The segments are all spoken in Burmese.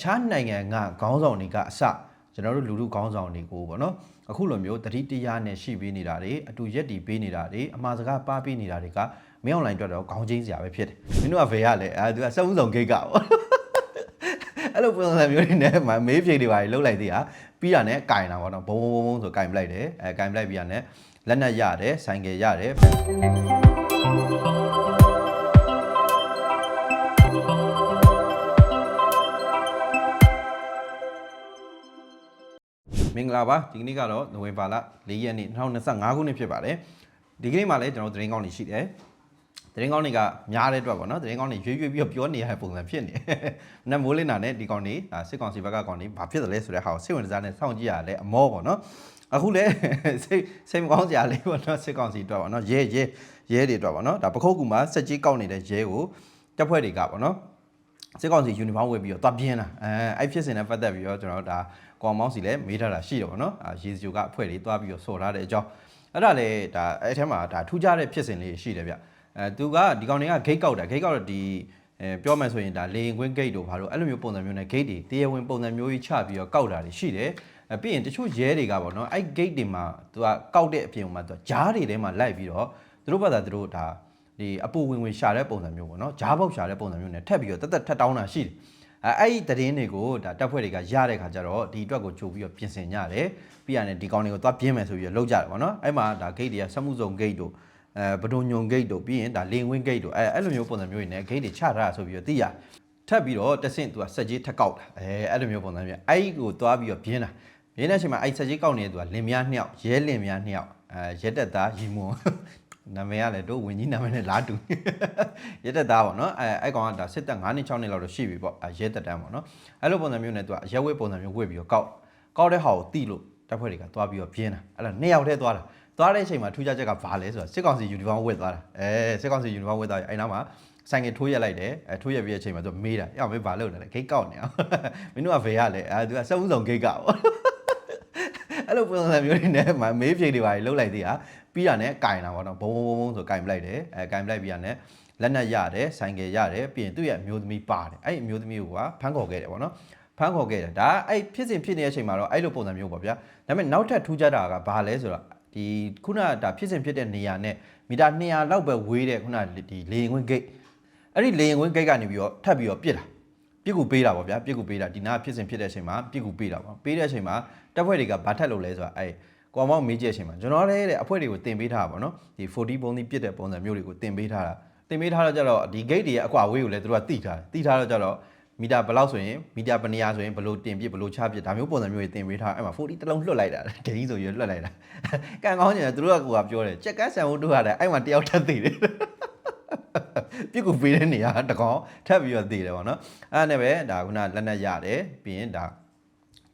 ခြားနိုင်ငံကခေါင်းဆောင်တွေကအစကျွန်တော်တို့လူလူခေါင်းဆောင်တွေကိုပေါ့နော်အခုလိုမျိုးတတိတရားနဲ့ရှိပေးနေတာတွေအတူရက်တီပေးနေတာတွေအမှားစကားပါပေးနေတာတွေကမင်းအွန်လိုင်းအတွက်တော့ခေါင်းချင်းစရာပဲဖြစ်တယ်မင်းတို့ကဘယ်ရလဲအဲသူကစက်မှုဆောင်ဂိတ်ကပေါ့အဲ့လိုပုံစံမျိုးတွေနဲ့မမေးဖြေတွေပါလှုပ်လိုက်သေးတာပြီးတာနဲ့ကင်တာပေါ့နော်ဘုံဘုံဘုံဘုံဆိုကင်ပလိုက်တယ်အဲကင်ပလိုက်ပြီးတာနဲ့လက်နက်ရတယ်ဆိုင်ကယ်ရတယ် ဂလာပါဒီကနေ့ကတော့နိုဝင်ဘာလ၄ရက်နေ့2025ခုနှစ်ဖြစ်ပါတယ်ဒီကနေ့မှလည်းကျွန်တော်သတင်းကောင်းတွေရှိတယ်သတင်းကောင်းတွေကများတဲ့အတွက်ပေါ့နော်သတင်းကောင်းတွေရွေ့ရွေ့ပြီးတော့ပြောနေရတဲ့ပုံစံဖြစ်နေမနက်မိုးလင်းတာနဲ့ဒီကောင်တွေဒါစစ်ကောင်စီဘက်ကကောင်တွေဘာဖြစ်တယ်လဲဆိုတဲ့ဟာကိုစိတ်ဝင်စားနေစောင့်ကြည့်ရလဲအမောပေါ့နော်အခုလဲစိတ်စိတ်မကောင်းစရာလေးပေါ့နော်စစ်ကောင်စီအတွက်ပေါ့နော်ရဲရဲရဲတွေအတွက်ပေါ့နော်ဒါပခုတ်ကူမှာစက်ကြီးကောက်နေတဲ့ရဲကိုတပ်ဖွဲ့တွေကပေါ့နော် စစ်ကောင်စီယူနီဖောင်းဝတ်ပြီးတော့တွားပြင်းတာအဲအဲ့ဖြစ်စဉ်နဲ့ပတ်သက်ပြီးတော့ကျွန်တော်တို့ဒါကောင်မောင်းစီလည်းမေးထားတာရှိတယ်ပေါ့နော်အာရေစီယိုကအဖွဲ့တွေတွားပြီးတော့ဆော်ထားတဲ့အကြောင်းအဲ့ဒါလည်းဒါအဲ့ထဲမှာဒါထူးခြားတဲ့ဖြစ်စဉ်လေးရှိတယ်ဗျအဲသူကဒီကောင်တွေက gate ကောက်တာ gate ကောက်တော့ဒီအဲပြောမှဆိုရင်ဒါလေရင်ကွင်း gate တို့ဘာလို့အဲ့လိုမျိုးပုံစံမျိုးနဲ့ gate တွေတရားဝင်ပုံစံမျိုးကြီးချပြီးတော့ကောက်တာတွေရှိတယ်အဲပြီးရင်တချို့ရဲတွေကပေါ့နော်အဲ့ gate တွေမှာသူကကောက်တဲ့အပြင်မှာသူကဂျားတွေထဲမှာလိုက်ပြီးတော့သူတို့ဘာသာသူတို့ဒါ ဒီအပူဝင်ဝင်ရှာတဲ့ပုံစံမျိုးပေါ့နော်ဂျားပေါက်ရှာတဲ့ပုံစံမျိုးနဲ့ထက်ပြီးတော့တက်တက်ထက်တောင်းတာရှိတယ်အဲအဲ့ဒီသတင်းတွေကိုဒါတပ်ဖွဲ့တွေကရတဲ့ခါကျတော့ဒီအတွက်ကိုကြိုပြီးတော့ပြင်ဆင်ကြတယ်ပြီးရတယ်ဒီကောင်တွေကိုသွားပြင်းမယ်ဆိုပြီးတော့လောက်ကြတယ်ပေါ့နော်အဲ့မှာဒါ gate တွေကစက်မှုစုံ gate တို့အဲဘဒုံညုံ gate တို့ပြီးရင်ဒါလင်ဝင်း gate တို့အဲအဲ့လိုမျိုးပုံစံမျိုးတွေနဲ့ gate တွေချထားတာဆိုပြီးတော့သိရထပ်ပြီးတော့တဆင့်သူကစက်ကြီးထက်ကောက်တာအဲအဲ့လိုမျိုးပုံစံမျိုးအဲ့ဒီကိုသွားပြီးတော့ပြင်းတာပြင်းတဲ့အချိန်မှာအဲ့စက်ကြီးကောက်နေတဲ့သူကလင်မယားနှစ်ယောက်ရဲလင်မယားနှစ်ယောက်အဲရဲတက်သားရီမွန် နာမည်ကလည်းတို့ဝင်ကြီးနာမည်နဲ့လားတူရဲတက်သားပေါ့နော်အဲအဲ့ကောင်ကဒါစစ်တက်9နှစ်6နှစ်လောက်တော့ရှိပြီပေါ့အဲရဲတက်တန်းပေါ့နော်အဲ့လိုပုံစံမျိုးနဲ့သူကရဲဝဲပုံစံမျိုးဝှေ့ပြီးတော့ကောက်ကောက်တဲ့ဟာကိုတိလို့တပ်ဖွဲ့တွေကသွားပြီးတော့ပြင်းတာအဲ့ဒါနှစ်ယောက်တည်းသွားတာသွားတဲ့အချိန်မှာထူးခြားချက်ကဘာလဲဆိုတော့စစ်ကောင်စီယူနီဖောင်းဝတ်သွားတာအဲစစ်ကောင်စီယူနီဖောင်းဝတ်သွားရင်အဲ့နောက်မှာဆိုင်ကထိုးရက်လိုက်တယ်အဲထိုးရက်ပြီးတဲ့အချိန်မှာသူမေးတာအဲ့အောင်မေးဘာလုပ်နေလဲဂိတ်ကောက်နေအောင်မင်းတို့ကဘယ်ရလဲအဲသူကစက်မှုဆောင်ဂိတ်ကောက်ပေါ့အဲ့လိုပုံစံမျိုးတွေနဲ့မမေးဖြေတွေပါလှုပ်လိုက်သေးတာ ပြီးတာနဲ့ကင်တာပေါ့နော်ဘုံဘုံဘုံဘုံဆိုကင်ပလိုက်တယ်အဲကင်ပလိုက်ပြီးတာနဲ့လက်နက်ရတယ်ဆိုင်ကယ်ရတယ်ပြီးရင်သူ့ရဲ့အမျိုးသမီးပါတယ်အဲ့ဒီအမျိုးသမီးကိုကဖမ်းခေါ်ခဲ့တယ်ပေါ့နော်ဖမ်းခေါ်ခဲ့တယ်ဒါအဲ့ဖြစ်စဉ်ဖြစ်နေတဲ့အချိန်မှာတော့အဲ့လိုပုံစံမျိုးပေါ့ဗျာဒါပေမဲ့နောက်ထပ်ထူးခြားတာကဘာလဲဆိုတော့ဒီခုနကဒါဖြစ်စဉ်ဖြစ်တဲ့နေရာနဲ့မီတာ200လောက်ပဲဝေးတဲ့ခုနဒီလေရင်ခွင်းဂိတ်အဲ့ဒီလေရင်ခွင်းဂိတ်ကနေပြီးတော့ထပ်ပြီးတော့ပြစ်တာပြစ်ကူပေးတာပေါ့ဗျာပြစ်ကူပေးတာဒီနာဖြစ်စဉ်ဖြစ်တဲ့အချိန်မှာပြစ်ကူပေးတာပေါ့ပေးတဲ့အချိန်မှာတပ်ဖွဲ့တွေကဘာထက်လို့လဲဆိုတာအဲ ကွာမောက်မေးကြည့်တဲ့အချိန်မှာကျွန်တော်လည်းတဲ့အဖွဲ့တွေကိုတင်ပေးထားတာပေါ့နော်ဒီ40ပုံးသီးပြစ်တဲ့ပုံစံမျိုးတွေကိုတင်ပေးထားတာတင်ပေးထားတော့ကြတော့ဒီ gate တွေရဲ့အကွာဝေးကိုလည်းသူတို့ကတိထားတယ်တိထားတော့ကြတော့မီတာဘယ်လောက်ဆိုရင်မီတာဘယ်နေရာဆိုရင်ဘယ်လိုတင်ပြစ်ဘယ်လိုချပြစ်ဒါမျိုးပုံစံမျိုးတွေတင်ပေးထားအဲ့မှာ40တစ်လုံးလွှတ်လိုက်တာဒိန်းဆိုရလွှတ်လိုက်တာကန်ကောင်းကျင်တယ်သူတို့ကကိုကပြောတယ်ချက်ကန်းဆန်ဖို့တို့ရတယ်အဲ့မှာတယောက်ထပ်သေးတယ်ပြစ်ကူပေးတဲ့နေရာတကောင်ထပ်ပြီးတော့တည်တယ်ပေါ့နော်အဲ့ဒါနဲ့ပဲဒါခုနလက်နက်ရတယ်ပြီးရင်ဒါ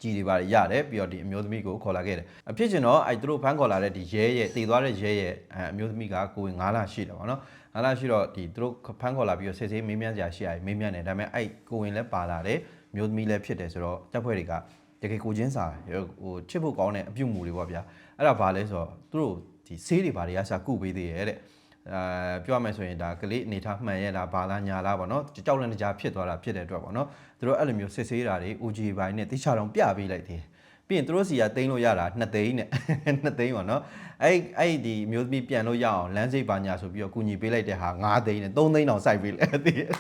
ကြီးတွေပါရတယ်ပြီးတော့ဒီအမျိုးသမီးကိုခေါ်လာခဲ့တယ်အဖြစ်ချင်တော့အဲ့သူတို့ဖမ်းခေါ်လာတဲ့ဒီရဲရဲ့တည်သွားတဲ့ရဲရဲ့အဲအမျိုးသမီးကကိုဝင်9လရှိတယ်ပေါ့နော်9လရှိတော့ဒီသူတို့ဖမ်းခေါ်လာပြီးတော့စစ်ဆေးမေးမြန်းစရာရှိရတယ်မေးမြန်းတယ်ဒါပေမဲ့အဲ့ကိုဝင်လည်းပါလာတယ်အမျိုးသမီးလည်းဖြစ်တယ်ဆိုတော့တပ်ဖွဲ့တွေကတကယ်ကိုချင်းစာဟိုချစ်ဖို့ကောင်းတဲ့အပြုတ်မှုတွေပေါ့ဗျာအဲ့ဒါဘာလဲဆိုတော့သူတို့ဒီဆေးတွေဘာတွေကစာကုပေးသေးရဲ့တဲ့ အဲပြောရမယ်ဆိုရင်ဒါကလေးအနေထားမှန်ရဲ့လားဘာလားညာလားပေါ့နော်ကြောက်လန့်တကြားဖြစ်သွားတာဖြစ်တဲ့အတွက်ပေါ့နော်သူတို့အဲ့လိုမျိုးစစ်ဆေးတာတွေ OG ဘိုင်းနဲ့တိချအောင်ပြပေးလိုက်သေးတယ်ပြီးရင်သူတို့စီကတိန်းလို့ရတာ2သိန်းနဲ့2သိန်းပေါ့နော်အဲ့အဲ့ဒီမျိုးသမီးပြန်လို့ရအောင်လမ်းစိတ်ပါညာဆိုပြီးတော့ကုညီပေးလိုက်တဲ့ဟာ9သိန်းနဲ့3သိန်းတောင်စိုက်ပေးလိုက်သေးတယ်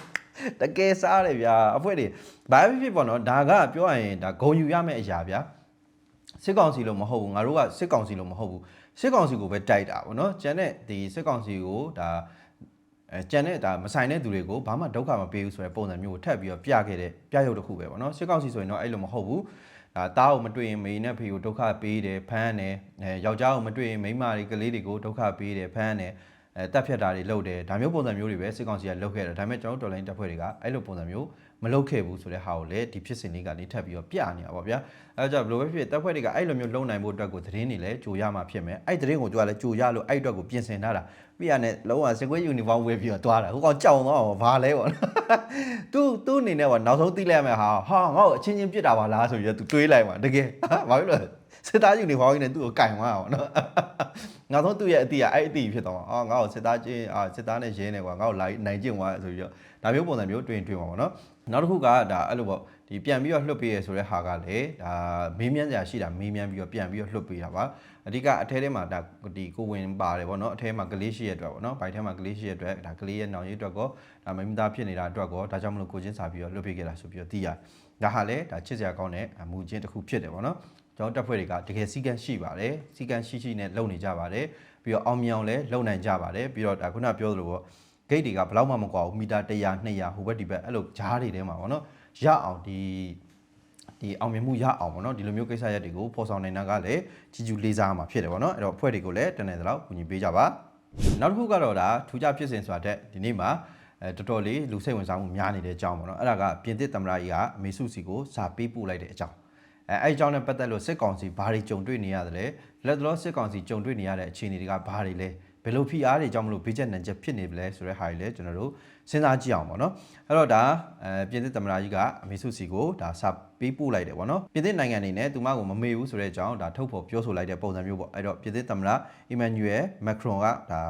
တကယ်စားတယ်ဗျာအဖွဲတွေဘာဖြစ်ဖြစ်ပေါ့နော်ဒါကပြောရရင်ဒါဂုံယူရမယ့်အရာဗျာ စစ်ကောင်စီလို့မဟုတ်ဘူးငါတို့ကစစ်ကောင်စီလို့မဟုတ်ဘူးစစ်ကောင်စီကိုပဲတိုက်တာဗောနော်ကျန်တဲ့ဒီစစ်ကောင်စီကိုဒါအဲကျန်တဲ့ဒါမဆိုင်တဲ့သူတွေကိုဘာမှဒုက္ခမပေးဘူးဆိုတဲ့ပုံစံမျိုးကိုထပ်ပြီးတော့ပြခဲ့တဲ့ပြရုပ်တစ်ခုပဲဗောနော်စစ်ကောင်စီဆိုရင်တော့အဲ့လိုမဟုတ်ဘူးဒါတားကိုမတွေ့ရင်မေနဲ့ဖေကိုဒုက္ခပေးတယ်ဖမ်းတယ်အဲယောက်ျားကိုမတွေ့ရင်မိန်းမတွေကလေးတွေကိုဒုက္ခပေးတယ်ဖမ်းတယ်အဲတက်ဖြတ်တာတွေလုပ်တယ်ဒါမျိုးပုံစံမျိုးတွေပဲစစ်ကောင်စီကလုပ်ခဲ့တယ်ဒါပေမဲ့ကျွန်တော်တို့တော်လိုင်းတပ်ဖွဲ့တွေကအဲ့လိုပုံစံမျိုး မလုပ်ခဲ့ဘူးဆိုတဲ့ဟာကိုလည်းဒီဖြစ်စဉ်လေးကနေထပ်ပြီးတော့ပြနေတာပါဗျာအဲဒါကြောင့်ဘယ်လိုပဲဖြစ်ဖြစ်တပ်ဖွဲ့တွေကအဲ့လိုမျိုးလုံနိုင်ဖို့အတွက်ကိုသတင်းတွေလည်းကြိုရမှာဖြစ်မယ်အဲ့သတင်းကိုကြိုရလဲကြိုရလို့အဲ့အတွက်ကိုပြင်ဆင်ထားတာပြီးရနဲ့လုံးဝစကွေးယူနီဖောင်းဝေးပြီးတော့သွားတာဟိုကောင်ကြောင်သွားအောင်ဘာလဲပေါ့သူသူ့အနေနဲ့ကနောက်ဆုံးသိလိုက်ရမယ်ဟာဟာငါ့ကိုအချင်းချင်းပြစ်တာပါလားဆိုပြီးတော့သူတွေးလိုက်ပါတကယ်ဘာဖြစ်လို့လဲစစ်သားယူနီဖောင်းကြီးနဲ့သူ့ကိုကင်သွားအောင်နော် နောက်ဆုံးသူ့ရဲ့အတီးကအဲ့အတီးဖြစ်သွားမှာအော်ငါ့ကိုစစ်သားချင်းအာစစ်သားနဲ့ရင်းနေကွာငါ့ကိုလာနိုင်ကျင့်သွားဆိုပြီးတော့ဒါမျိုးပုံစံမျိုးတွင်တွင်ပါပေါ့နော်နောက်တစ်ခုကဒါအဲ့လိုပေါ့ဒီပြန်ပြီးတော့လွှတ်ပေးရဆိုတဲ့ဟာကလည်းဒါမေးမြန်းကြရှိတာမေးမြန်းပြီးတော့ပြန်ပြီးတော့လွှတ်ပေးတာပါအဓိကအထဲထဲမှာဒါဒီကိုဝင်ပါတယ်ဗောနော်အထဲမှာကလေးရှိရအတွက်ဗောနော်ဘိုက်ထဲမှာကလေးရှိရအတွက်ဒါကလေးရဲ့နောင်ရေးအတွက်ကောဒါမမသားဖြစ်နေတာအတွက်ကောဒါကြောင့်မလို့ကိုချင်းစာပြီးတော့လွှတ်ပေးခဲ့တာဆိုပြီးတော့သိရတယ်ဒါဟာလည်းဒါချစ်စရာကောင်းတဲ့အမူအကျင့်တစ်ခုဖြစ်တယ်ဗောနော် ကျွန်တော်တပ်ဖွဲ့တွေကတကယ်စီကန်းရှိပါတယ်စီကန်းရှိရှိနဲ့လုပ်နေကြပါတယ်ပြီးတော့အောင်မြင်အောင်လည်းလုပ်နိုင်ကြပါတယ်ပြီးတော့ဒါခုနပြောသလိုပေါ့ဂိတ်တွေကဘယ်လောက်မှမကွာဘူးမီတာ100 200ဟိုဘက်ဒီဘက်အဲ့လိုဂျားတွေထဲမှာဗောနော်ရအောင်ဒီဒီအောင်မြင်မှုရအောင်ဗောနော်ဒီလိုမျိုးကိစ္စရပ်တွေကိုဖော်ဆောင်နိုင်တာကလည်းကြီးကျူးလေးစားမှာဖြစ်တယ်ဗောနော်အဲ့တော့အဖွဲ့တွေကိုလည်းတနေ့တလောက်ကူညီပေးကြပါနောက်တစ်ခုကတော့ဒါထူးခြားဖြစ်စဉ်ဆိုတာတဲ့ဒီနေ့မှာအဲတော်တော်လေးလူစိတ်ဝင်စားမှုများနေတဲ့အကြောင်းပေါ့နော်အဲ့ဒါကပြင်သစ်သမ္မတကြီးကအမေစုစီကိုစာပေးပို့လိုက်တဲ့အကြောင်း အဲအဲ့ဒီအကြောင်းနဲ့ပတ်သက်လို့စစ်ကောင်စီဘာတွေကြုံတွေ့နေရတယ်လဲလက်တော်စစ်ကောင်စီကြုံတွေ့နေရတဲ့အခြေအနေတွေကဘာတွေလဲဘယ်လိုဖိအားတွေကြောင့်မလို့ဘေးချက်နံချက်ဖြစ်နေပလဲဆိုတဲ့ဟာတွေလည်းကျွန်တော်တို့စဉ်းစားကြည့်အောင်ပေါ့နော်အဲ့တော့ဒါအဲပြင်သစ်သမ္မတကြီးကအမေစုစီကိုဒါစာပေးပို့လိုက်တယ်ပေါ့နော်ပြင်သစ်နိုင်ငံအနေနဲ့သူမကိုမမေ့ဘူးဆိုတဲ့အကြောင်းဒါထုတ်ဖော်ပြောဆိုလိုက်တဲ့ပုံစံမျိုးပေါ့အဲ့တော့ပြင်သစ်သမ္မတအီမန်နျူယ်မက်ခရွန်ကဒါ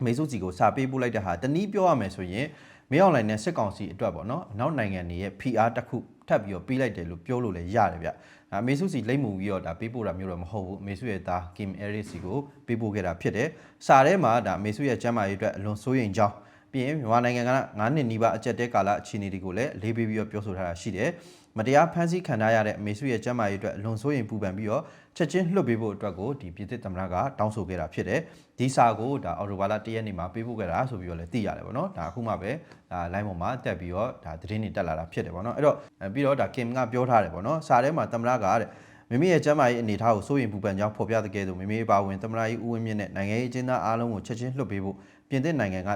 အမေစုစီကိုစာပေးပို့လိုက်တဲ့ဟာတနည်းပြောရမယ်ဆိုရင်မင်းအောင်လိုင်းနဲ့စစ်ကောင်စီအတွက်ပေါ့နော်အနောက်နိုင်ငံတွေရဲ့ PR တစ်ခုထပ်ပြီးတော့ပေးလိုက်တယ်လို့ပြောလို့လည်းရတယ်ဗျအမေစုစီလိမ့်မှုပြီးတော့ဒါပေးပို့တာမျိုးတော့မဟုတ်ဘူးအမေစုရဲ့သား Kim Aris စီကိုပေးပို့ခဲ့တာဖြစ်တယ်စာထဲမှာဒါအမေစုရဲ့ကျမ်းမာရေးအတွက်အလွန်စိုးရိမ်ကြောင်း ပြီးရင်မြန်မာနိုင်ငံက9နှစ်နီးပါးအကြက်တဲကာလအခြေအနေတွေကိုလည်းအလေးပေးပြီးတော့ပြောဆိုထားတာရှိတယ်မတရားဖမ်းဆီးခံထားရတဲ့အမေစုရဲ့ကျမ်းမာရေးအတွက်အလွန်စိုးရိမ်ပူပန်ပြီးတော့ချက်ချင်းလွှတ်ပေးဖို့အတွက်ကိုဒီပြည်သစ်သမ္မတကတောင်းဆိုခဲ့တာဖြစ်တယ်ဒီစာကိုဒါအော်တိုဘာလ၁ရက်နေ့မှာပေးပို့ခဲ့တာဆိုပြီးတော့လည်းသိရတယ်ပေါ့နော်ဒါအခုမှပဲဒါ line ပေါ်မှာတက်ပြီးတော့ဒါသတင်းတွေတက်လာတာဖြစ်တယ်ပေါ့နော်အဲ့တော့ပြီးတော့ဒါ Kim ကပြောထားတယ်ပေါ့နော်စာထဲမှာသမ္မတကတဲ့ မိမိရဲ့ကျမ်းမာရေးအနေအထားကိုစိုးရိမ်ပူပန်ကြောင်းဖော်ပြတဲ့ကဲသို့မိမိအပါဝင်သမ္မတကြီးဦးဝင်းမြင့်နဲ့နိုင်ငံရေးအကျဉ်းသားအားလုံးကိုချက်ချင်းလွှတ်ပေးဖို့ပြင်သစ်နိုင်ငံက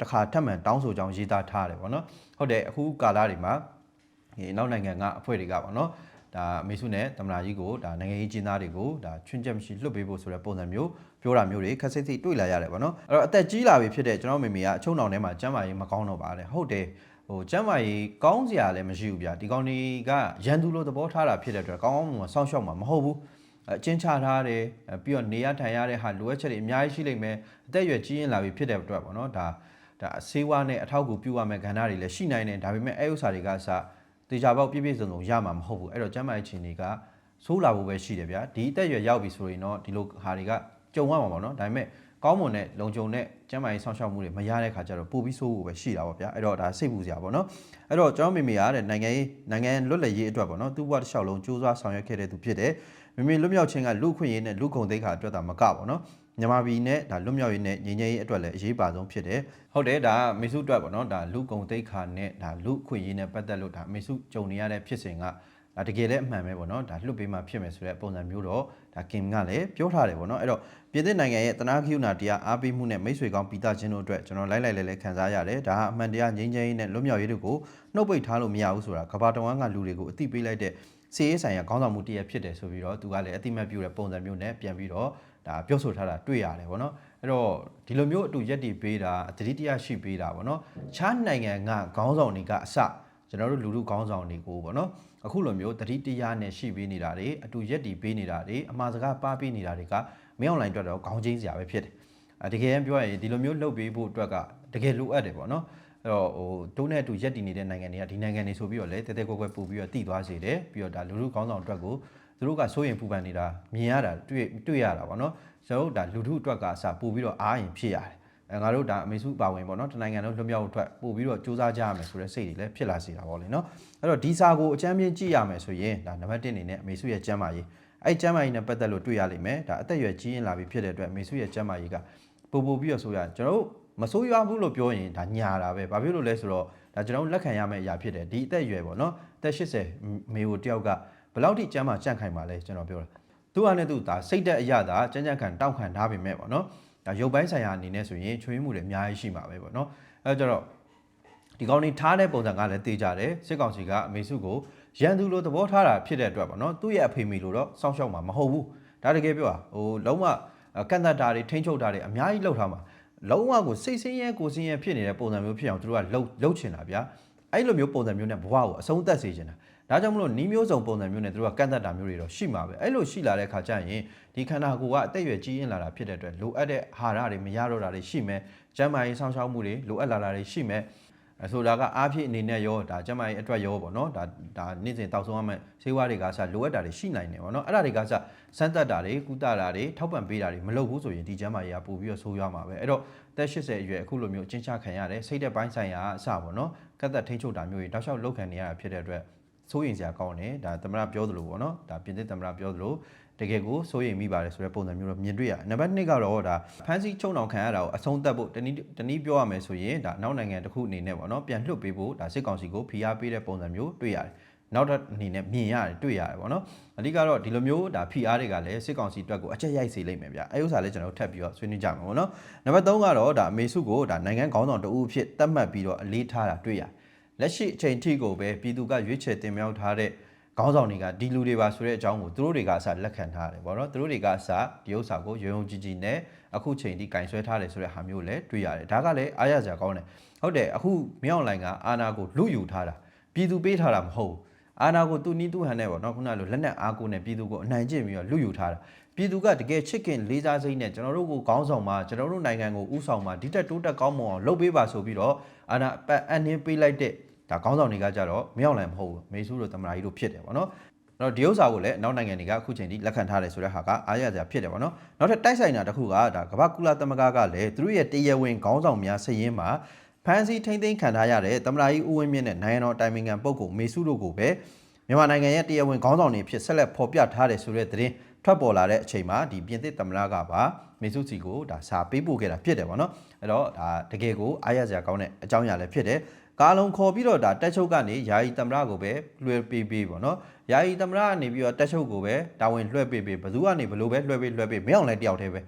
တခါထပ်မံတောင်းဆိုကြောင်းရေးသားထားတယ်ပေါ့နော်ဟုတ်တယ်အခုကာလတွေမှာဒီနောက်နိုင်ငံကအဖွဲ့တွေကပေါ့နော်ဒါအမေစုနဲ့သမ္မတကြီးကိုဒါနိုင်ငံရေးကျင်းသားတွေကိုဒါချွင်းချက်မရှိလွှတ်ပေးဖို့ဆိုတဲ့ပုံစံမျိုးပြောတာမျိုးတွေခက်စိတ်စိတ်တွေ့လာရတယ်ပေါ့နော်အဲ့တော့အသက်ကြီးလာပြီဖြစ်တဲ့ကျွန်တော်မေမေကအချုံတောင်ထဲမှာကျမ်းမာရေးမကောင်းတော့ပါနဲ့ဟုတ်တယ် ဟိုကျမ်းမာရေးကောင်းစရာလည်းမရှိဘူးဗျာဒီကောင်တွေကရန်သူလိုသဘောထားတာဖြစ်တဲ့အတွက်ကောင်းကောင်းမွန်မွန်စောင့်ရှောက်မှာမဟုတ်ဘူးအချင်းချထားတယ်ပြီးတော့နေရထိုင်ရတဲ့ဟာလိုအပ်ချက်တွေအများကြီးရှိလိမ့်မယ်အသက်အရွယ်ကြီးရင်လာပြီဖြစ်တဲ့အတွက်ပေါ့နော်ဒါဒါအဆေးဝါးနဲ့အထောက်အကူပြုရမယ့်ကဏ္ဍတွေလည်းရှိနိုင်တယ်ဒါပေမဲ့အဲဥစ္စာတွေကစတေချာပေါက်ပြည့်ပြည့်စုံစုံရမှာမဟုတ်ဘူးအဲ့တော့ကျမ်းမာရေးချင်းတွေကဆိုးလာဖို့ပဲရှိတယ်ဗျာဒီအသက်အရွယ်ရောက်ပြီဆိုရင်တော့ဒီလိုဟာတွေကကြုံရမှာပေါ့နော်ဒါပေမဲ့ ကောင်းမွန်တဲ့လုံခြုံတဲ့ကျန်းမာရေးဆောင်ရှောက်မှုတွေမရတဲ့ခါကျတော့ပိုပြီးဆိုးဖို့ပဲရှိတာပေါ့ဗျာအဲ့တော့ဒါစိတ်ပူစရာပေါ့နော်အဲ့တော့ကျွန်တော်မိမိရတဲ့နိုင်ငံရေးနိုင်ငံလွတ်လပ်ရေးအတွက်ပေါ့နော်သူ့ဘဝတစ်လျှောက်လုံးစူးစမ်းဆောင်ရွက်ခဲ့တဲ့သူဖြစ်တယ်မိမိလွတ်မြောက်ခြင်းကလူခွင့်ရေးနဲ့လူကုန်သိက္ခာအတွက်သာမကပေါ့နော်မြန်မာပြည်နဲ့ဒါလွတ်မြောက်ရေးနဲ့ငြိမ်းချမ်းရေးအတွက်လည်းအရေးပါဆုံးဖြစ်တယ်ဟုတ်တယ်ဒါမေစုအတွက်ပေါ့နော်ဒါလူကုန်သိက္ခာနဲ့ဒါလူခွင့်ရေးနဲ့ပတ်သက်လို့ဒါမေစုကြုံနေရတဲ့ဖြစ်စဉ်က ဒါတကယ်လည်းအမှန်ပဲပေါ့နော်ဒါလွတ်ပေးမှဖြစ်မယ်ဆိုတဲ့ပုံစံမျိုးတော့ဒါကင်ကလည်းပြောထားတယ်ပေါ့နော်အဲ့တော့ပြည်သစ်နိုင်ငံရဲ့တနာခ ्यू နာတရားအားပေးမှုနဲ့မိတ်ဆွေကောင်းပိသခြင်းတို့အတွက်ကျွန်တော်လိုက်လိုက်လဲလဲခံစားရတယ်ဒါဟာအမှန်တရားငြိမ်းချမ်းရေးနဲ့လွတ်မြောက်ရေးတို့ကိုနှုတ်ပိတ်ထားလို့မရဘူးဆိုတာကဘာတဝမ်းကလူတွေကိုအသိပေးလိုက်တဲ့စီရေးဆိုင်ရာခေါင်းဆောင်မှုတရဖြစ်တယ်ဆိုပြီးတော့သူကလည်းအတိမတ်ပြုတဲ့ပုံစံမျိုးနဲ့ပြန်ပြီးတော့ဒါပြောဆိုထားတာတွေ့ရတယ်ပေါ့နော်အဲ့တော့ဒီလိုမျိုးအတူရက်တည်ပေးတာတတိတရားရှိပေးတာပေါ့နော်ခြားနိုင်ငံကခေါင်းဆောင်တွေကအစကျွန်တော်တို့လူလူခေါင်းဆောင်တွေကိုပေါ့နော် အခုလိုမျိုးတတိတရားနဲ့ရှိပေးနေတာတွေအတူရက်တည်ပေးနေတာတွေအမှားစကားပါပေးနေတာတွေကမင်းအွန်လိုင်းအတွက်တော့ခေါင်းချင်းစရာပဲဖြစ်တယ်အတကယ်ပြောရရင်ဒီလိုမျိုးလှုပ်ပေးဖို့အတွက်ကတကယ်လိုအပ်တယ်ပေါ့နော်အဲ့တော့ဟိုတိုးနဲ့အတူရက်တည်နေတဲ့နိုင်ငံတွေကဒီနိုင်ငံတွေဆိုပြီးတော့လေတဲတဲကွက်ကွက်ပို့ပြီးတော့တည်သွားစေတယ်ပြီးတော့ဒါလူလူခေါင်းဆောင်အတွက်ကိုသူတို့ကစိုးရင်ပူပန်နေတာမြင်ရတာတွေ့တွေ့ရတာပေါ့နော်ကျွန်တော်တို့ဒါလူထုအတွက်ကအစပို့ပြီးတော့အားရင်ဖြစ်ရတယ်အဲ ငါတို့ဒါအမေစုပါဝင်ပေါ့နော်တနိုင်ငံလုံးလွတ်မြောက်အတွက်ပို့ပြီးတော့စူးစမ်းကြရမယ်ဆိုတဲ့စိတ်တွေလည်းဖြစ်လာစေတာပေါ့လေနော်အဲ့တော့ဒီစာကိုအချမ်းပြင်းကြည့်ရမယ်ဆိုရင်ဒါနံပါတ်1အနေနဲ့အမေစုရဲ့ကျမ်းမာရေးအဲ့ကျမ်းမာရေးနဲ့ပတ်သက်လို့တွေ့ရလိမ့်မယ်ဒါအသက်အရွယ်ကြီးရင်လာပြီဖြစ်တဲ့အတွက်အမေစုရဲ့ကျမ်းမာရေးကပို့ပို့ပြီးတော့ဆိုရကျွန်တော်တို့မဆိုးရွားဘူးလို့ပြောရင်ဒါညာတာပဲဘာဖြစ်လို့လဲဆိုတော့ဒါကျွန်တော်လက်ခံရမယ့်အရာဖြစ်တယ်ဒီအသက်အရွယ်ပေါ့နော်အသက်80မေကိုတယောက်ကဘယ်လောက်ထိကျမ်းမာကြန့်ခိုင်ပါလဲကျွန်တော်ပြောတာသူကလည်းသူဒါစိတ်သက်အရသာကြမ်းကြမ်းခံတောက်ခံထားပေမဲ့ပေါ့နော် ဒါရုပ်ပိုင်းဆိုင်ရာအနေနဲ့ဆိုရင်ချွေးမှုတွေအများကြီးရှိမှာပဲပေါ့နော်အဲကြတော့ဒီကောင်လေးထားတဲ့ပုံစံကလည်းသိကြတယ်စစ်ကောင်စီကအမေစုကိုရန်သူလိုသဘောထားတာဖြစ်တဲ့အတွက်ပေါ့နော်သူ့ရဲ့အဖေမိလိုတော့စောင့်ရှောက်မှာမဟုတ်ဘူးဒါတကယ်ပြောတာဟိုလုံးဝကန့်သက်တာတွေထိန်းချုပ်တာတွေအများကြီးလှုပ်ထားမှာလုံးဝကိုစိတ်ဆင်းရဲကိုဆင်းရဲဖြစ်နေတဲ့ပုံစံမျိုးဖြစ်အောင်သူတို့ကလှုပ်လှုပ်ချင်တာဗျာ အဲ့လိုမျိုးပုံစံမျိုးနဲ့ဘဝကိုအဆုံးသတ်စေချင်တာဒါကြောင့်မလို့နီးမျိုးစုံပုံစံမျိုးနဲ့သူတို့ကကန့်သက်တာမျိုးတွေတော့ရှိမှာပဲအဲ့လိုရှိလာတဲ့ခါကျရင်ဒီခန္ဓာကိုယ်ကအသက်အရွယ်ကြီးရင်လာတာဖြစ်တဲ့အတွက်လိုအပ်တဲ့အာဟာရတွေမရတော့တာတွေရှိမယ်ကျန်းမာရေးစောင့်ရှောက်မှုတွေလိုအပ်လာတာတွေရှိမယ် အဲဆိုတာကအားဖြည့်အနေနဲ့ရောဒါကျန်းမာရေးအတွက်ရောပေါ့နော်ဒါဒါနေ့စဉ်တောက်ဆုံးရမယ့်ဆေးဝါးတွေကစလိုအပ်တာတွေရှိနိုင်တယ်ပေါ့နော်အဲ့ဒါတွေကစစမ်းသပ်တာတွေကုသတာတွေထောက်ပံ့ပေးတာတွေမလုပ်ဘူးဆိုရင်ဒီကျန်းမာရေးကပို့ပြီးတော့ဆိုးရွားမှာပဲအဲ့တော့သက်80အရွယ်အခုလိုမျိုးအချင်းချခံရတယ်စိတ်သက်ပိုင်းဆိုင်ရာအစပေါ့နော်ကတ်သက်ထိန်းချုပ်တာမျိုးတွေတောက်လျှောက်လောက်ခံနေရတာဖြစ်တဲ့အတွက်စိုးရင်စရာကောင်းတယ်ဒါသမရပြောသလိုပေါ့နော်ဒါပြင်သစ်သမရပြောသလို တကယ်ကိုစိုးရိမ်မိပါတယ်ဆိုတဲ့ပုံစံမျိုးတော့မြင်တွေ့ရတယ်။နံပါတ်2ကတော့ဒါဖန်စီချုံအောင်ခံရတာကိုအဆုံးသတ်ဖို့တနည်းတနည်းပြောရမယ်ဆိုရင်ဒါနောက်နိုင်ငံတစ်ခုအနေနဲ့ပေါ့နော်ပြန်လွှတ်ပေးဖို့ဒါစစ်ကောင်စီကိုဖိအားပေးတဲ့ပုံစံမျိုးတွေ့ရတယ်။နောက်တစ်အနေနဲ့မြင်ရတယ်တွေ့ရတယ်ပေါ့နော်။အဓိကတော့ဒီလိုမျိုးဒါဖိအားတွေကလည်းစစ်ကောင်စီအတွက်ကိုအချက်ရိုက်စေလိမ့်မယ်ဗျ။အဲဥစ္စာလည်းကျွန်တော်တို့ထပ်ပြီးတော့ဆွေးနွေးကြမှာပေါ့နော်။နံပါတ်3ကတော့ဒါအမေစုကိုဒါနိုင်ငံခေါင်းဆောင်တအုပ်ဖြစ်သတ်မှတ်ပြီးတော့အလေးထားတာတွေ့ရတယ်။လက်ရှိအချိန်ထိကိုပဲပြည်သူကရွေးချယ်တင်မြှောက်ထားတဲ့ ခေါင်းဆောင်တွေကဒီလူတွေပါဆိုတဲ့အကြောင်းကိုသူတို့တွေကအစလက်ခံထားတယ်ဗောနော်သူတို့တွေကအစဒီဥစ္စာကိုရုံရုံကြည်ကြည်နဲ့အခုချိန်ထိကင်ဆွဲထားတယ်ဆိုတဲ့ဟာမျိုးလည်းတွေ့ရတယ်ဒါကလည်းအားရစရာကောင်းတယ်ဟုတ်တယ်အခုမြောက်လိုင်ကအာနာကိုလူယူထားတာပြည်သူပေးထားတာမဟုတ်အာနာကိုသူနီးသူဟန်နဲ့ဗောနော်ခုနလိုလက်နက်အားကိုနဲ့ပြည်သူကိုအနိုင်ကျင့်ပြီးတော့လူယူထားတာပြည်သူကတကယ်ချစ်ခင်လေးစားစိတ်နဲ့ကျွန်တော်တို့ကိုကောင်းဆောင်မှာကျွန်တော်တို့နိုင်ငံကိုဥဆောင်မှာဒီတက်တိုးတက်ကောင်းမွန်အောင်လုပ်ပေးပါဆိုပြီးတော့အာနာပတ်အန်နင်းပေးလိုက်တဲ့ ဒါခေါင်းဆောင်တွေကကြတော့မရောက်နိုင်မဟုတ်ဘူးမေစုတို့တမရာကြီးတို့ဖြစ်တယ်ဗောနော်အဲ့တော့ဒီဥစ္စာကိုလည်းနောက်နိုင်ငံတွေကအခုချိန်ထိလက်ခံထားတယ်ဆိုတဲ့ဟာကအားရစရာဖြစ်တယ်ဗောနော်နောက်ထပ်တိုက်ဆိုင်တာတစ်ခုကဒါကမ္ဘာကုလသမဂ္ဂကလည်းသူတို့ရဲ့တရားဝင်ခေါင်းဆောင်များစည်ရင်းမှာဖန်စီထိမ့်သိမ်းခံထားရတဲ့တမရာကြီးဦးဝင်းမြင့်နဲ့နိုင်ငံတော်တိုင်ပင်ခံပုဂ္ဂိုလ်မေစုတို့ကိုပဲမြန်မာနိုင်ငံရဲ့တရားဝင်ခေါင်းဆောင်တွေဖြစ်ဆက်လက်ဖော်ပြထားတယ်ဆိုတဲ့သတင်းထွက်ပေါ်လာတဲ့အချိန်မှာဒီပြင်သစ်သမ္မတကပါမေစုစီကိုဒါစာပေးပို့ခဲ့တာဖြစ်တယ်ဗောနော်အဲ့တော့ဒါတကယ်ကိုအားရစရာကောင်းတဲ့အကြောင်းအရာလည်းဖြစ်တယ် ကားလုံးခေါ်ပြီးတော့ဒါတက်ချုပ်ကနေယာယီသမ္မတကိုပဲလွှဲပေးပေးပေါ့နော်ယာယီသမ္မတကနေပြီးတော့တက်ချုပ်ကိုပဲတာဝန်လွှဲပေးပေးဘယ်သူကနေဘယ်လိုပဲလွှဲပေးလွှဲပေးမင်းအောင်လည်းတယောက်တည်းပဲ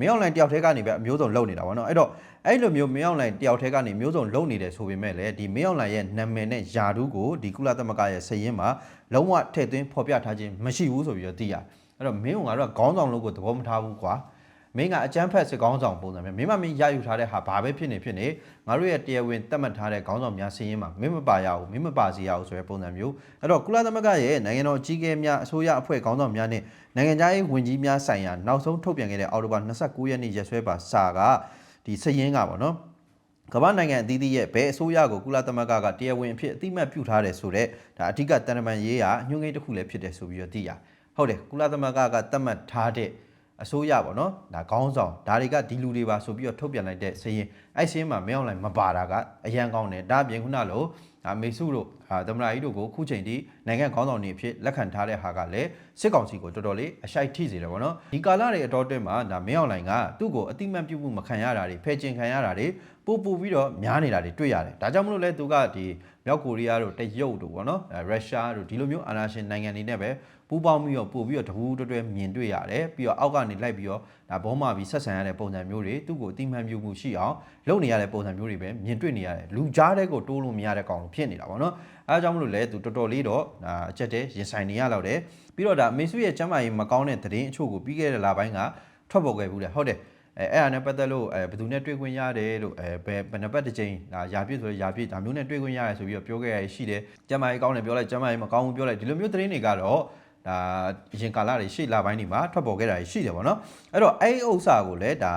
မင်းအောင်လိုင်းတယောက်တည်းကနေပဲအမျိုးစုံလုံနေတာပေါ့နော်အဲ့တော့အဲ့လိုမျိုးမင်းအောင်လိုင်းတယောက်တည်းကနေမျိုးစုံလုံနေတယ်ဆိုပေမဲ့လည်းဒီမင်းအောင်လိုင်းရဲ့နာမည်နဲ့ယာဒူးကိုဒီကုလသမဂ္ဂရဲ့စည်ရင်းမှာလုံးဝထည့်သွင်းဖော်ပြထားခြင်းမရှိဘူးဆိုပြီးတော့သိရတယ်အဲ့တော့မင်းကငါတို့ကခေါင်းဆောင်လို့ကိုသဘောမထားဘူးကွာ မင်းကအကြမ်းဖက်စစ်ကောင်းဆောင်ပုံစံမျိုးမင်းမမင်းရယူထားတဲ့ဟာဘာပဲဖြစ်နေဖြစ်နေငါတို့ရဲ့တရားဝင်သတ်မှတ်ထားတဲ့ခေါင်းဆောင်များစည်ရင်းမှာမင်းမပါရဘူးမင်းမပါစီရဘူးဆိုတဲ့ပုံစံမျိုးအဲ့တော့ကုလသမဂ္ဂရဲ့နိုင်ငံတော်အကြီးအကဲများအစိုးရအဖွဲ့ခေါင်းဆောင်များနဲ့နိုင်ငံခြားရေးဝန်ကြီးများဆိုင်ရာနောက်ဆုံးထုတ်ပြန်ခဲ့တဲ့အောက်တိုဘာ29ရက်နေ့ရက်စွဲပါစာကဒီစည်ရင်းကပေါ့နော်ကမ္ဘာနိုင်ငံအသီးသီးရဲ့ဘယ်အစိုးရကိုကုလသမဂ္ဂကတရားဝင်အဖြစ်အတိအမှတ်ပြုထားတယ်ဆိုတော့ဒါအဓိကတန်တမန်ရေးရာညွှန်ကိန်းတစ်ခုလည်းဖြစ်တယ်ဆိုပြီးတော့သိရဟုတ်တယ်ကုလသမဂ္ဂကသတ်မှတ်ထားတဲ့ အစိုးရပေါ့နော်ဒါခေါင်းဆောင်ဒါတွေကဒီလူတွေပါဆိုပြီးတော့ထုတ်ပြန်လိုက်တဲ့စည်ရင်အဲ့စည်ရင်မှာမင်းအောင်လိုက်မပါတာကအရန်ကောင်းတယ်ဒါအပြင်ခုနလိုဒါမေစုတို့အာသမရာကြီးတို့ကိုခုချိန်ထိနိုင်ငံခေါင်းဆောင်တွေအဖြစ်လက်ခံထားတဲ့ဟာကလည်းစစ်ကောင်စီကိုတော်တော်လေးအရှိုက်ထိစေတယ်ပေါ့နော်ဒီကာလတွေအတော်အတွင်းမှာဒါမင်းအောင်လိုင်ကသူ့ကိုအတိမတ်ပြုမှုမခံရတာတွေဖဲကျင်ခံရတာတွေပို့ပို့ပြီးတော့များနေတာတွေတွေ့ရတယ်ဒါကြောင့်မလို့လဲသူကဒီမြောက်ကိုရီးယားတို့တရုတ်တို့ပေါ့နော်အဲရုရှားတို့ဒီလိုမျိုးအာဏာရှင်နိုင်ငံတွေနဲ့ပဲ ပူးပေါင်းပြီးတော့ပို့ပြီးတော့တပူးတွဲတွဲမြင်တွေ့ရတယ်ပြီးတော့အောက်ကနေလိုက်ပြီးတော့ဒါဘောမာပြီးဆက်ဆံရတဲ့ပုံစံမျိုးတွေသူ့ကိုအတိမတ်ပြုမှုရှိအောင်လုပ်နေရတဲ့ပုံစံမျိုးတွေပဲမြင်တွေ့နေရတယ်လူကြားတဲ့ကိုတိုးလို့မရတဲ့ကောင်လို့ဖြစ်နေတာပေါ့နော်အဲအကြောင်းမလို့လဲသူတော်တော်လေးတော့ဒါအချက်တည်းရင်ဆိုင်နေရတော့တယ်ပြီးတော့ဒါမေဆုရဲ့ကျမ်းမာရေးမကောင်းတဲ့သတင်းအချို့ကိုပြီးခဲ့တဲ့လပိုင်းကထွက်ပေါ်ခဲ့ဘူးလေဟုတ်တယ်အဲအဲ့ဒါနဲ့ပတ်သက်လို့အဲဘယ်သူနဲ့တွေ့ခွင့်ရတယ်လို့အဲဘယ်ဘယ်နှစ်ပတ်တစ်ချိန်ဒါယာပြည့်ဆိုရယာပြည့်ဒါမျိုးနဲ့တွေ့ခွင့်ရတယ်ဆိုပြီးတော့ပြောခဲ့ရရှိတယ်ကျမ်းမာရေးကောင်းတယ်ပြောလိုက်ကျမ်းမာရေးမကောင်းဘူးပြောလိုက်ဒီလိုမျိုးသတင်းတွေကတော့ ဒါအရင်ကာလတွေရှေ့လပိုင်းတွေမှာထွက်ပေါ်ခဲ့တာရှိတယ်ဗောနော်အဲ့တော့အဲ့ဒီဥစ္စာကိုလည်းဒါ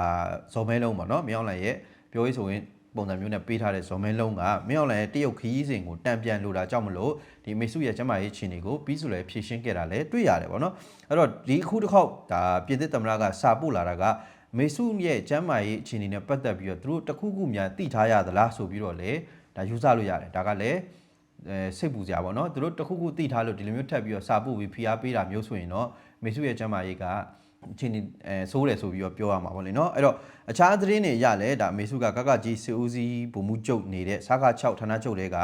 ဇော်မဲလုံးဗောနော်မြောင်းလိုက်ရဲ့ပြောရေးဆိုရင်ပုံစံမျိုးနဲ့ပေးထားတဲ့ဇော်မဲလုံးကမင်းအောင်လည်းတရုတ်ခီးစဉ်ကိုတံပြန်လိုတာကြောင့်မလို့ဒီမေစုရဲ့ကျမရေးချင်းတွေကိုပြီးဆိုလည်းဖြည့်ရှင်းခဲ့တာလည်းတွေ့ရတယ်ဗောနော်အဲ့တော့ဒီအခုတစ်ခေါက်ဒါပြည်သစ်သမ္မတကစာပို့လာတာကမေစုရဲ့ကျမ်းမာရေးအခြေအနေနဲ့ပတ်သက်ပြီးတော့သူတို့တစ်ခုခုများသိထားရသလားဆိုပြီးတော့လေဒါယူဆလို့ရတယ်ဒါကလည်းအဲ စိတ်ပူစရာပေါ့နော်သူတို့တစ်ခုခုသိထားလို့ဒီလိုမျိုးထပ်ပြီးတော့စာပို့ပြီးဖိအားပေးတာမျိုးဆိုရင်တော့မေစုရဲ့ကျမ်းမာရေးကအချင်းအဲစိုးတယ်ဆိုပြီးတော့ပြောရမှာပေါ့လေနော်အဲ့တော့အခြားသတင်းတွေရလဲဒါအမေစုကကကကြီးစီဦးစီးဗိုလ်မှူးချုပ်နေတဲ့စားခ6ဌာနချုပ်တွေက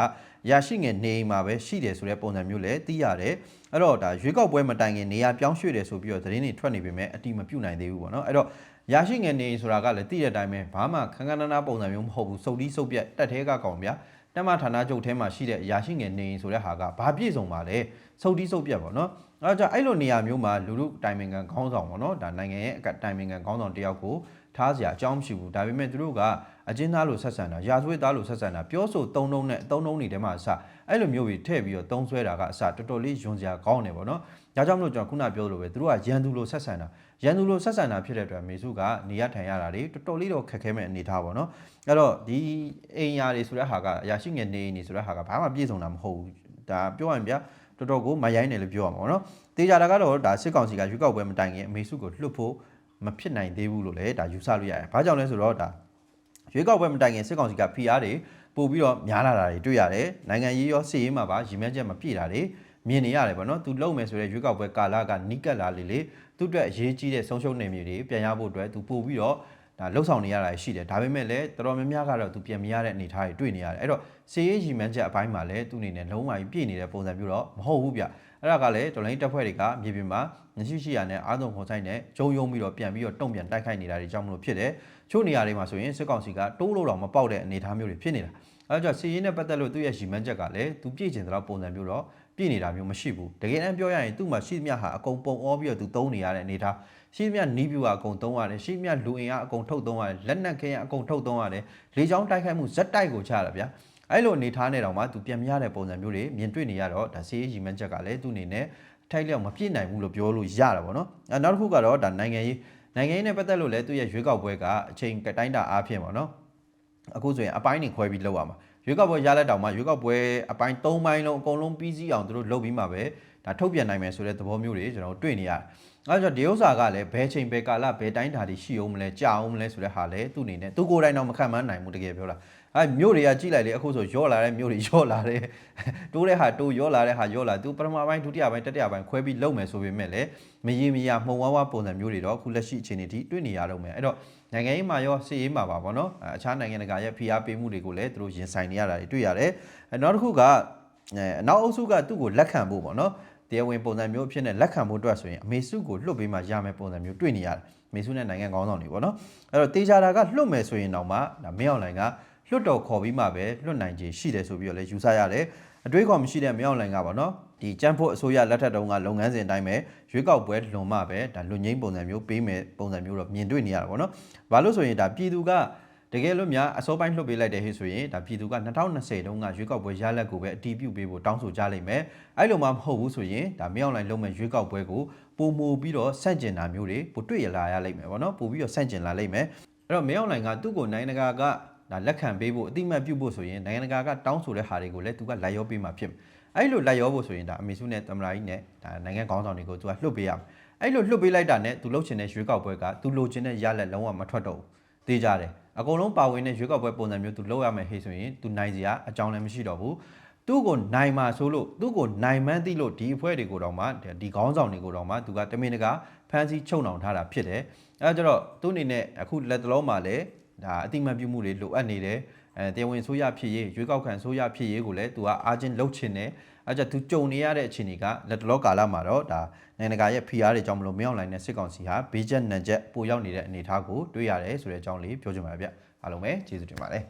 ရရှိငယ်နေအိမ်မှာပဲရှိတယ်ဆိုတဲ့ပုံစံမျိုးလည်းသိရတယ်အဲ့တော့ဒါရွေးကောက်ပွဲမတိုင်ခင်နေရာပြောင်းရွှေ့တယ်ဆိုပြီးတော့သတင်းတွေထွက်နေပေမဲ့အတိမပြုတ်နိုင်သေးဘူးပေါ့နော်အဲ့တော့ရရှိငယ်နေအိမ်ဆိုတာကလည်းသိတဲ့အတိုင်းပဲဘာမှခန်းခန်းနာနာပုံစံမျိုးမဟုတ်ဘူးစုပ်တီးစုပ်ပြက်တက်သေးကကောင်ဗျာ တက်မဌာနချုပ်ထဲမှာရှိတဲ့အရာရှိငယ်နေအိမ်ဆိုတဲ့ဟာကဘာပြည့်စုံပါလဲစုပ်တီးစုပ်ပြက်ပေါ့နော်အဲကြောင့်အဲ့လိုနေရာမျိုးမှာလူလူတိုင်ပင်ခံခေါင်းဆောင်ပေါ့နော်ဒါနိုင်ငံရဲ့အတိုင်ပင်ခံခေါင်းဆောင်တယောက်ကိုထားစရာအကြောင်းမရှိဘူးဒါပေမဲ့သူတို့က အကျဉ်းသားလို့ဆက်ဆံတာရာဇဝတ်သားလို့ဆက်ဆံတာပြောဆိုသုံးနှုံးနဲ့အသုံးနှုံးတွေထဲမှာအစအဲ့လိုမျိုးတွေထည့်ပြီးတော့သုံးဆွဲတာကအစတော်တော်လေးယွန်စရာကောင်းတယ်ပေါ့နော်ဒါကြောင့်မလို့ကျွန်တော်ခုနပြောလို့ပဲသူတို့ကရန်သူလို့ဆက်ဆံတာရန်သူလို့ဆက်ဆံတာဖြစ်တဲ့အတွက်မေစုကနေရထိုင်ရတာတွေတော်တော်လေးတော့ခက်ခဲမဲ့အနေထားပေါ့နော်အဲ့တော့ဒီအိမ်ယာတွေဆိုတဲ့ဟာကအရာရှိငယ်နေနေဆိုတဲ့ဟာကဘာမှပြည့်စုံတာမဟုတ်ဘူးဒါပြောရရင်ဗျာတော်တော်ကိုမရိုင်းတယ်လို့ပြောရမှာပေါ့နော်တေချာတာကတော့ဒါစစ်ကောင်စီကရွေးကောက်ပွဲမတိုင်ခင်အမေစုကိုလွတ်ဖို့မဖြစ်နိုင်သေးဘူးလို့လည်းဒါယူဆလို့ရတယ်ဘာကြောင့်လဲဆိုတော့ဒါ ရွေးကောက်ပွဲမတိုင်ခင်စစ်ကောင်စီက PR တွေပို့ပြီးတော့များလာတာတွေတွေ့ရတယ်နိုင်ငံရေးရောစစ်ရေးမှာပါရည်မှန်းချက်မပြည့်တာတွေမြင်နေရတယ်ပေါ့နော်သူလုံမယ်ဆိုတဲ့ရွေးကောက်ပွဲကာလကနီးကပ်လာလေလေသူ့အတွက်အရေးကြီးတဲ့ဆုံးရှုံးနေမျိုးတွေပြန်ရဖို့အတွက်သူပို့ပြီးတော့ ဒါလှုပ်ဆောင်နေရတာရှိတယ်ဒါပေမဲ့လည်းတော်တော်များများကတော့သူပြန်မရတဲ့အနေအထားတွေတွေ့နေရတယ်အဲ့တော့စစ်ရေးရည်မှန်းချက်အပိုင်းမှာလည်းသူအနေနဲ့လုံးဝပြည့်နေတဲ့ပုံစံမျိုးတော့မဟုတ်ဘူးဗျအဲ့ဒါကလည်းတော်လိုင်းတပ်ဖွဲ့တွေကမြေပြင်မှာမရှိရှိရနဲ့အာသုံးခွန်ဆိုင်နဲ့ဂျုံယုံပြီးတော့ပြန်ပြီးတော့တုံ့ပြန်တိုက်ခိုက်နေတာတွေကြောင့်မလို့ဖြစ်တယ်ချို့နေရာတွေမှာဆိုရင်စစ်ကောင်စီကတိုးလို့တော့မပေါက်တဲ့အနေအထားမျိုးတွေဖြစ်နေတာအဲဒါကြောင့်စီရင်နဲ့ပတ်သက်လို့သူ့ရဲ့ရည်မှန်းချက်ကလည်းသူပြည့်ကျင်တဲ့လောက်ပုံစံမျိုးတော့ပြည့်နေတာမျိုးမရှိဘူးတကယ်တမ်းပြောရရင်သူ့မှာရှိသမျှဟာအကုန်ပုံအောပြီးတော့သူသုံးနေရတဲ့အနေအထား ရှိသမျှနီးပြူကအကုန်သုံးရတယ်ရှိသမျှလူအင်ကအကုန်ထုတ်သုံးရတယ်လက်နက်ခဲကအကုန်ထုတ်သုံးရတယ်လေချောင်းတိုက်ခိုက်မှုဇက်တိုက်ကိုချရတာဗျာအဲ့လိုအနေထားနဲ့တောင်မှသူပြန်မရတဲ့ပုံစံမျိုးတွေမြင်တွေ့နေရတော့ဒါစီရေးရည်မှန်းချက်ကလည်းသူ့အနေနဲ့ထိုက်လျောက်မပြည့်နိုင်ဘူးလို့ပြောလို့ရတာပေါ့နော်အဲနောက်တစ်ခုကတော့ဒါနိုင်ငံရေးနိုင်ငံရေးနဲ့ပတ်သက်လို့လည်းသူ့ရဲ့ရွေးကောက်ပွဲကအချိန်တိုင်းတာအားဖြင့်ပေါ့နော်အခုဆိုရင်အပိုင်းနေခွဲပြီးလောက်ရမှာရွေးကောက်ပွဲရလက်တောင်မှရွေးကောက်ပွဲအပိုင်း၃ပိုင်းလုံးအကုန်လုံးပြီးစီးအောင်သူတို့လုပ်ပြီးမှပဲဒါထုတ်ပြန်နိုင်မယ်ဆိုတဲ့သဘောမျိုးတွေကျွန်တော်တွေ့နေရတယ် အဲဒါကြောင့်ဒီဥစ္စာကလည်းဘယ်ချိန်ဘယ်ကာလဘယ်တိုင်းဓာတ်တွေရှိအောင်မလဲကြာအောင်မလဲဆိုတဲ့ဟာလည်းသူ့အနေနဲ့သူကိုယ်တိုင်တော့မခံမနိုင်ဘူးတကယ်ပြောတာအဲမြို့တွေကကြိလိုက်လေအခုဆိုရော့လာတဲ့မြို့တွေရော့လာတယ်တိုးတဲ့ဟာတိုးရော့လာတဲ့ဟာရော့လာသူပထမပိုင်းဒုတိယပိုင်းတတိယပိုင်းခွဲပြီးလုပ်မယ်ဆိုပေမဲ့လည်းမရေမရမှုံဝါးဝါပုံစံမျိုးတွေတော့အခုလက်ရှိအခြေအနေထိတွေ့နေရတော့မယ်အဲ့တော့နိုင်ငံရေးမှာရောစစ်ရေးမှာပါဗောနော်အခြားနိုင်ငံတကာရဲ့ဖိအားပေးမှုတွေကိုလည်းသူတို့ရင်ဆိုင်နေရတာတွေတွေ့ရတယ်နောက်တစ်ခုကအဲနောက်အုပ်စုကသူ့ကိုလက်ခံဖို့ဗောနော် တရားဝင်ပုံစံမျိုးအဖြစ်နဲ့လက်ခံဖို့အတွက်ဆိုရင်အမေစုကိုလွတ်ပေးမှရမယ်ပုံစံမျိုးတွေ့နေရတယ်။မေစုနဲ့နိုင်ငံကောင်းဆောင်တွေပေါ့နော်။အဲ့တော့တေချာတာကလွတ်မယ်ဆိုရင်တော့မှဒါမင်းအောင်လိုင်ကလွတ်တော်ခေါ်ပြီးမှပဲလွတ်နိုင်ခြင်းရှိတယ်ဆိုပြီးတော့လည်းယူဆရတယ်။အတွေးခေါ်မရှိတဲ့မင်းအောင်လိုင်ကပေါ့နော်။ဒီကြမ်းဖို့အစိုးရလက်ထက်တုန်းကလုပ်ငန်းစဉ်အတိုင်းပဲရွေးကောက်ပွဲလွန်မှပဲဒါလွတ်ငင်းပုံစံမျိုးပေးမယ်ပုံစံမျိုးတော့မြင်တွေ့နေရတာပေါ့နော်။ဘာလို့ဆိုရင်ဒါပြည်သူက တကယ်လို့များအစောပိုင်းလှုပ်ပေးလိုက်တဲ့ဟိဆိုရင်ဒါပြည်သူက2020တုန်းကရွေးကောက်ပွဲရလဒ်ကိုပဲအတီးပြုတ်ပေးဖို့တောင်းဆိုကြလိမ့်မယ်။အဲ့လိုမှမဟုတ်ဘူးဆိုရင်ဒါမြောက်လိုင်းလုံးမဲ့ရွေးကောက်ပွဲကိုပုံမူပြီးတော့ဆန့်ကျင်တာမျိုးတွေပိုတွေ့ရလာရလိမ့်မယ်ပေါ့နော်။ပို့ပြီးတော့ဆန့်ကျင်လာလိမ့်မယ်။အဲ့တော့မြောက်လိုင်းကသူ့ကိုနိုင်ငံတကာကဒါလက်ခံပေးဖို့အတိမတ်ပြုဖို့ဆိုရင်နိုင်ငံတကာကတောင်းဆိုတဲ့ဟာတွေကိုလည်းသူကလိုက်ရောပေးမှာဖြစ်မယ်။အဲ့လိုလိုက်ရောဖို့ဆိုရင်ဒါအမေစုနဲ့တမလာကြီးနဲ့ဒါနိုင်ငံခေါင်းဆောင်တွေကိုသူကလှုပ်ပေးရမယ်။အဲ့လိုလှုပ်ပေးလိုက်တာနဲ့သူလှုပ်ချင်တဲ့ရွေးကောက်ပွဲကသူလိုချင်တဲ့ရလက်လုံးဝမထွက်တော့ဘူး။သေးကြတယ်။ အကုန်လုံးပါဝင်တဲ့ရွေးကောက်ပွဲပုံစံမျိုးသူလုပ်ရမယ်ဟေ့ဆိုရင်သူနိုင်စရာအကြောင်းလည်းမရှိတော့ဘူးသူ့ကိုနိုင်မှာဆိုလို့သူ့ကိုနိုင်မှန်းသိလို့ဒီအဖွဲ့တွေကိုတော့မှဒီခေါင်းဆောင်တွေကိုတော့မှသူကတမင်တကာဖမ်းဆီးချုပ်နှောင်ထားတာဖြစ်တယ်အဲဒါကြတော့သူ့အနေနဲ့အခုလက်တလုံးမှာလည်းဒါအတိမတ်ပြုမှုတွေလိုအပ်နေတယ်အဲတရားဝင်ဆိုရဖြစ်ရေးရွေးကောက်ခံဆိုရဖြစ်ရေးကိုလည်းသူကအားချင်းလှုပ်ချင်တယ် အဲကြသူကြုံနေရတဲ့အခြေအနေကလက်တလောကာလမှာတော့ဒါနိုင်ငံတကာရဲ့ PR တွေကြောင့်မလို့မရောက်နိုင်တဲ့စစ်ကောင်စီဟာဘေးချက်နံချက်ပိုရောက်နေတဲ့အနေအထားကိုတွေ့ရတယ်ဆိုတဲ့အကြောင်းလေးပြောချင်ပါတယ်ဗျအားလုံးပဲကျေးဇူးတင်ပါတယ်